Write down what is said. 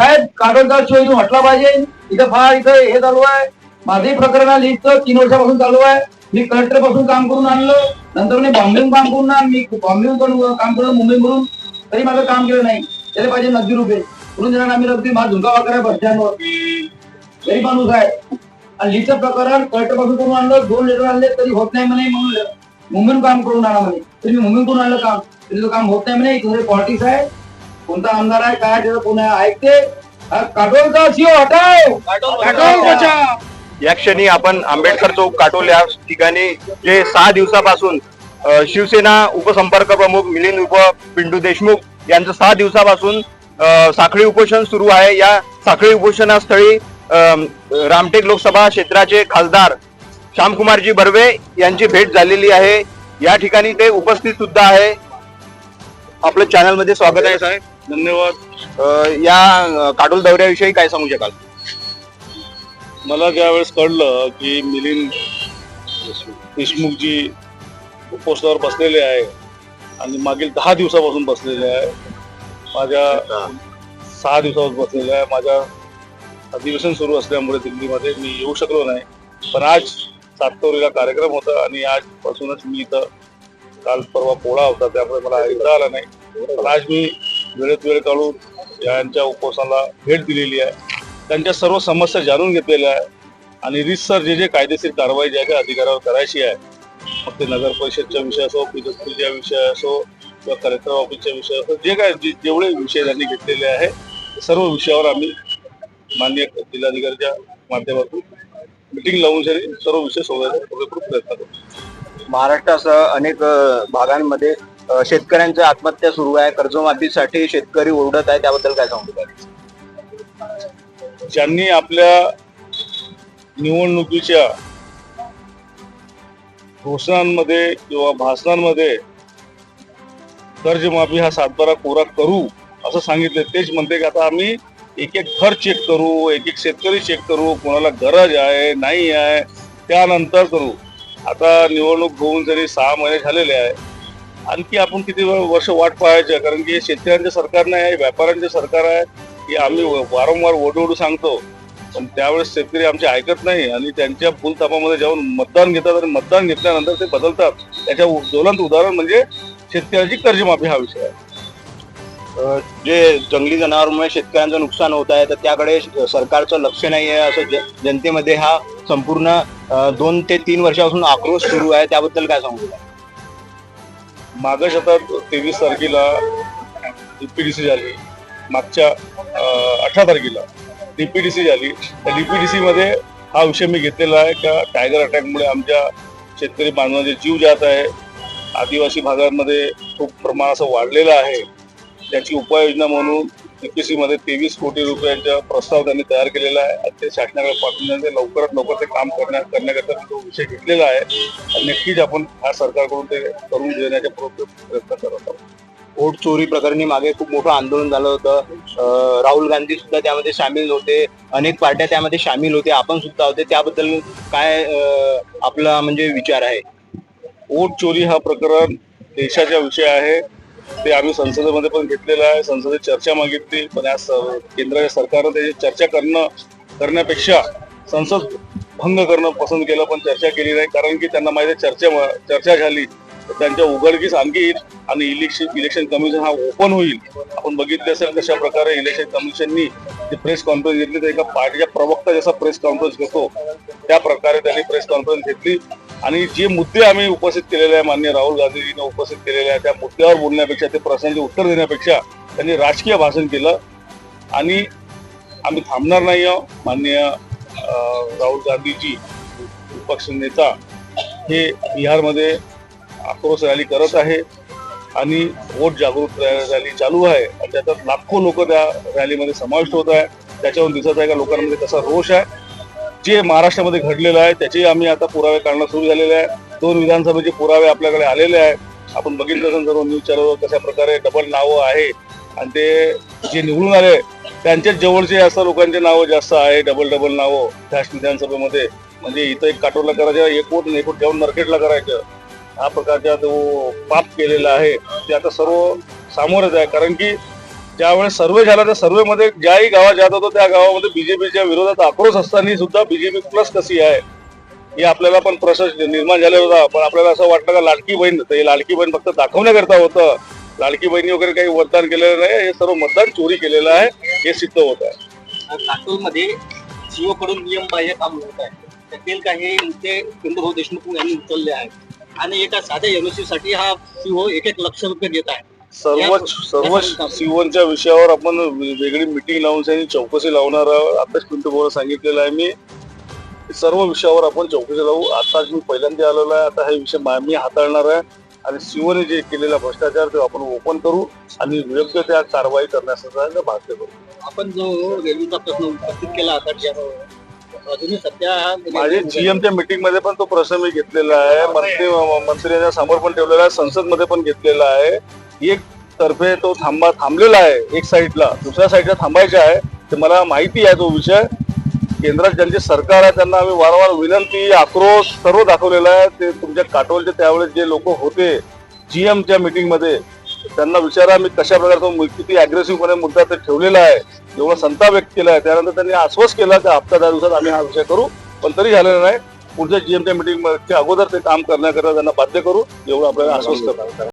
साहेब कागदचा शो इथून पाहिजे. इथं फार इथं हे चालू आहे. माझी प्रकरण लिहितं तीन वर्षापासून चालू आहे. मी कलेक्टरपासून काम करून आणलं. नंतर मी बॉम्बेहून काम करून आण मी बॉम्बेहून काम करून मुंबईवरून तरी माझं काम केलं नाही. त्याला पाहिजे नगदी रुपये. म्हणून देणार आम्ही रद्दी माझा झुंका वाकर आहे तरी माणूस आहे. आणि लिस्ट प्रकरण कलेक्टरपासून करून आणलं. दोन लेटर आणले तरी होत नाही म्हणे म्हणून. मुंबईहून काम करून आणा म्हणे. तरी मी मुंबईहून करून आणलं काम. तरी काम होत नाही म्हणे. तुझे पॉलिटिक्स आहे. कोणता आमदार आहे काय त्याचं कोण आहे ऐकते. या क्षणी आपण आंबेडकर चौक काटोल या ठिकाणी जे सहा दिवसापासून शिवसेना उपसंपर्क प्रमुख मिलिंद उप पिंटू देशमुख यांचं सहा दिवसापासून साखळी उपोषण सुरू आहे. या साखळी उपोषणास्थळी रामटेक लोकसभा क्षेत्राचे खासदार श्यामकुमारजी बर्वे यांची भेट झालेली आहे. या ठिकाणी ते उपस्थित सुद्धा आहे. आपलं चॅनलमध्ये स्वागत आहे. साहेब धन्यवाद. या अ, काटोल दौऱ्याविषयी काय सांगू शकाल? मला ज्यावेळेस कळलं की मिलिंद देशमुखजी पोस्टावर बसलेले आहे आणि मागील दहा दिवसापासून बसलेले आहे माझ्या सहा दिवसापासून बसलेले आहे माझ्या अधिवेशन सुरू असल्यामुळे दिल्लीमध्ये मी येऊ शकलो नाही. पण आज सातवरीला कार्यक्रम होता आणि आजपासूनच मी इथं काल परवा पोळा होता त्यामुळे मला ऐकता आला नाही. पण आज मी वेळेत वेळ काढून यांच्या उपोषणाला भेट दिलेली आहे. त्यांच्या सर्व समस्या जाणून घेतलेल्या आहे. आणि रितसर जे जे कायदेशीर कारवाई ज्या काही अधिकारावर करायची आहे मग ते नगर परिषदचा विषय असो पीडब्ल्यूडीचा विषय असो किंवा कलेक्टर ऑफिसचा विषय असो जे काय जे- जेवढे विषय त्यांनी घेतलेले आहे ते सर्व विषयावर आम्ही मान्य जिल्हाधिकाऱ्याच्या माध्यमातून मिटिंग लावून तरी सर्व विषय सोडवण्याचा पुरेपूर प्रयत्न करतो. महाराष्ट्रासह अनेक भागांमध्ये शेतकऱ्यांच्या आत्महत्या सुरू आहे कर्जमाफीसाठी शेतकरी ओरडत आहे त्याबद्दल काय सांगू शकाल ज्यांनी आपल्या निवडणुकीच्या घोषणांमध्ये किंवा भाषणांमध्ये कर्जमाफी हा सातबारा कोरा करू असं सांगितलं तेच म्हणते की आता आम्ही एक एक घर चेक करू एक एक शेतकरी चेक करू कोणाला गरज आहे नाही आहे त्यानंतर करू. आता निवडणूक होऊन जरी सहा महिने झालेले आहे आणखी आपण किती वर्ष वाट पाहायचं कारण की शेतकऱ्यांचे सरकार नाही आहे व्यापाऱ्यांचे सरकार आहे. की आम्ही वारंवार ओढू सांगतो. पण त्यावेळेस शेतकरी आमचे ऐकत नाही आणि त्यांच्या फुलतापामध्ये जाऊन मतदान घेतात आणि मतदान घेतल्यानंतर ते बदलतात. त्याच्या उ- ज्वलंत उदाहरण म्हणजे शेतकऱ्याची कर्जमाफी हा विषय आहे. जे जंगली जनावरांमुळे शेतकऱ्यांचं नुकसान होत आहे तर त्याकडे सरकारचं लक्ष नाही आहे असं जनतेमध्ये हा संपूर्ण दोन ते तीन वर्षापासून आक्रोश सुरू आहे. त्याबद्दल काय सांगू शकाल मागं शतात तेवीस तारखेला डीपीडीसी झाली. मागच्या अठरा तारखेला डीपीडीसी झाली. त्या डीपीडीसी मध्ये हा विषय मी घेतलेला आहे का टायगर अटॅकमुळे आमच्या शेतकरी बांधवांचे जीव जात आहे. आदिवासी भागांमध्ये खूप प्रमाण असं वाढलेलं आहे. त्याची उपाययोजना म्हणून डीपीसी मध्ये तेवीस कोटी रुपयांचा प्रस्ताव त्यांनी तयार केलेला आहे. आणि ते शासनाकडे पाठवून ते लवकरात लवकर ते काम करण्या करण्याकरता तो विषय घेतलेला आहे. आणि नक्कीच आपण ह्या सरकारकडून ते करून देण्याचा प्रयत्न करत आहोत. वोट चोरी प्रकरणी मागे खूप मोठं आंदोलन झालं होतं. राहुल गांधी सुद्धा त्यामध्ये सामील होते. अनेक पार्ट्या त्यामध्ये सामील होते. आपण सुद्धा होते. त्याबद्दल काय आपला म्हणजे विचार आहे? वोट चोरी हा प्रकरण देशाचा विषय आहे. ते आम्ही संसदेमध्ये पण घेतलेलं आहे. संसदेत चर्चा मागितली. पण या स- केंद्राच्या सरकारनं त्याची चर्चा करणं करण्यापेक्षा संसद भंग करणं पसंत केलं पण चर्चा केली नाही. कारण की त्यांना माहिती चर्चा चर्चा झाली. तर त्यांच्या उघडकीस आणखी येईल आणि इलेक्शन इलेक्शन कमिशन हा ओपन होईल. आपण बघितले असेल कशा प्रकारे इलेक्शन कमिशननी जी प्रेस कॉन्फरन्स घेतली तर एका पार्टीच्या प्रवक्ता जसा प्रेस कॉन्फरन्स घेतो त्या प्रकारे त्यांनी प्रेस कॉन्फरन्स घेतली. आणि जे मुद्दे आम्ही उपस्थित केलेले आहे मान्य राहुल गांधीजीने उपस्थित केलेले आहे त्या मुद्द्यावर बोलण्यापेक्षा ते प्रश्नांचे उत्तर देण्यापेक्षा त्यांनी राजकीय भाषण केलं. आणि आम्ही थांबणार नाही आहोत. माननीय राहुल गांधीजी विपक्ष नेता हे बिहारमध्ये आक्रोश रॅली करत आहे आणि वोट जागृत रॅ- रॅली चालू आहे. आणि त्याच्यात लाखो लोक त्या रॅलीमध्ये समाविष्ट होत आहे त्याच्यावरून दिसत आहे का लोकांमध्ये कसा रोष आहे. जे महाराष्ट्रामध्ये घडलेलं आहे त्याचे आम्ही आता पुरावे काढणं सुरू झालेले आहे. दोन विधानसभेचे पुरावे आपल्याकडे आलेले आहे आपण बघितलं सर्व न्यूज चॅनलवर कशा प्रकारे डबल नावं आहे आणि ते जे निवडून आले त्यांच्याच जवळचे असं लोकांचे नावं जास्त आहे डबल डबल नावं त्याच विधानसभेमध्ये. म्हणजे इथं एक काटोला करायचं एक वोट आणि एक वोट मार्केटला करायचं. हा प्रकारचा जो पाप केलेला आहे. ते आता सर्व सामोरच आहे. कारण की त्यावेळेस सर्वे झाला त्या सर्वेमध्ये ज्याही गावात जात होतो त्या गावामध्ये बीजेपीच्या विरोधात आक्रोश असताना सुद्धा बीजेपी प्लस कशी आहे हे आपल्याला पण प्रश्न निर्माण झालेला होता. पण आपल्याला असं वाटलं का लाडकी बहीण हे लाडकी बहीण फक्त दाखवण्याकरता होतं. लाडकी बहिणी वगैरे काही मतदान केलेलं नाही हे सर्व मतदान चोरी केलेलं आहे हे सिद्ध होत आहे. काटोलमध्ये सीओ कडून नियम बाह्य काम होत आहे. त्यातील काही मुद्दे चंद्रभाऊ देशमुख यांनी उचलले आहेत. आणि एका साध्या एमएससी साठी हा सीओ एक एक लक्ष रुपये घेत आहे. सर्व सर्व सीओनच्या विषयावर आपण वेगळी मिटिंग लावून त्यांनी चौकशी लावणार आहोत. आताच पिंटू भाऊला सांगितलेलं आहे मी. सर्व विषयावर आपण चौकशी लावू. आताच मी पहिल्यांदा आलेलो आहे. आता हा विषय मा- हाताळणार आहे. आणि सीओने जे केलेला भ्रष्टाचार ते आपण ओपन करू आणि योग्य त्या कारवाई करण्यासाठी भाग्य करू आपण जो रेल्वेचा प्रश्न उपस्थित केला अजूनही सध्या माझे जीएमच्या मीटिंगमध्ये पण तो प्रश्न मी घेतलेला आहे. मंत्री मंत्र्यांच्या समोर पण ठेवलेला आहे. संसदमध्ये पण घेतलेला आहे. एक तर्फे तो थांबा थांबलेला आहे एक साईडला. दुसऱ्या साईडला थांबायचा आहे ते मला माहिती आहे तो विषय. केंद्रात ज्यांचे सरकार आहे त्यांना आम्ही वारंवार विनंती आक्रोश सर्व दाखवलेला आहे. ते तुमच्या काटोलचे त्यावेळेस जे लोक होते जी एमच्या मीटिंगमध्ये त्यांना विचारा मी कशा प्रकारचा किती अग्रेसिव्हपणे मुद्दा ते ठेवलेला आहे एवढा संताप व्यक्त केला आहे. त्यानंतर त्यांनी आश्वास केला की हप्ता दहा दिवसात आम्ही हा विषय करू पण तरी झालेला नाही. पुढच्या जीएमच्या मीटिंगमध्ये अगोदर ते काम करण्याकरता त्यांना बाध्य करू एवढं आपल्याला आश्वस्त करणार